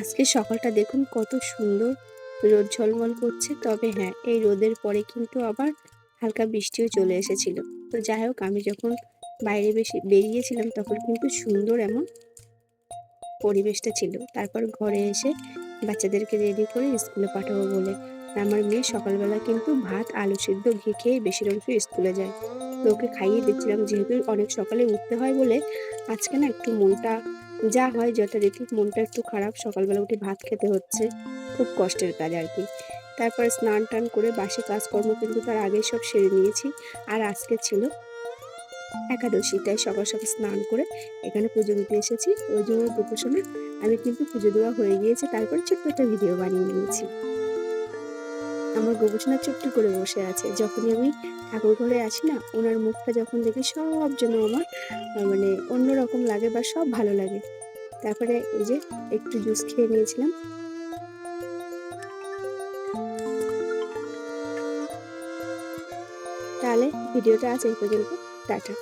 আজকে সকালটা দেখুন কত সুন্দর। রোদ ঝলমল করছে, তবে হ্যাঁ এই রোদের পরে কিন্তু আবার হালকা বৃষ্টিও চলে এসেছিল। তো যাই হোক, আমি যখন বাইরে বেশি বেরিয়েছিলাম তখন কিন্তু সুন্দর এমন পরিবেশটা ছিল। তারপর ঘরে এসে বাচ্চাদেরকে রেডি করে স্কুলে পাঠাবো বলে। আমার মেয়ে সকালবেলা কিন্তু ভাত, আলু সিদ্ধ, ঘি খেয়ে বেশির অংশ স্কুলে যায়। তো ওকে খাইয়ে দিচ্ছিলাম, যেহেতু অনেক সকালে উঠতে হয় বলে আজকে না একটু মনটা যা হয় যথারীতি মনটা একটু খারাপ, সকালবেলা উঠে ভাত খেতে হচ্ছে, খুব কষ্টের কাজ আর কি। তারপরে স্নান টান করে বাসি কাজকর্ম কিন্তু তার আগেই সব সেরে নিয়েছি, আর আজকে ছিল একাদশী, তাই সকাল সকাল স্নান করে এখানে পুজো দিতে এসেছি। ওই জন্য দুপুর আমি কিন্তু পুজো দেওয়া হয়ে গিয়েছে, তারপরে ছোট্ট একটা ভিডিও বানিয়ে নিয়েছি। আমার গবেষণা চুপটি করে বসে আছে। যখনই আমি ঠাকুর ঘরে আসি না, ওনার মুখটা যখন দেখি সব যেন আমার মানে অন্যরকম লাগে বা সব ভালো লাগে। তারপরে এই যে একটু জুস খেয়ে নিয়েছিলাম। তাহলে ভিডিওটা আছে এই পর্যন্ত টাটা।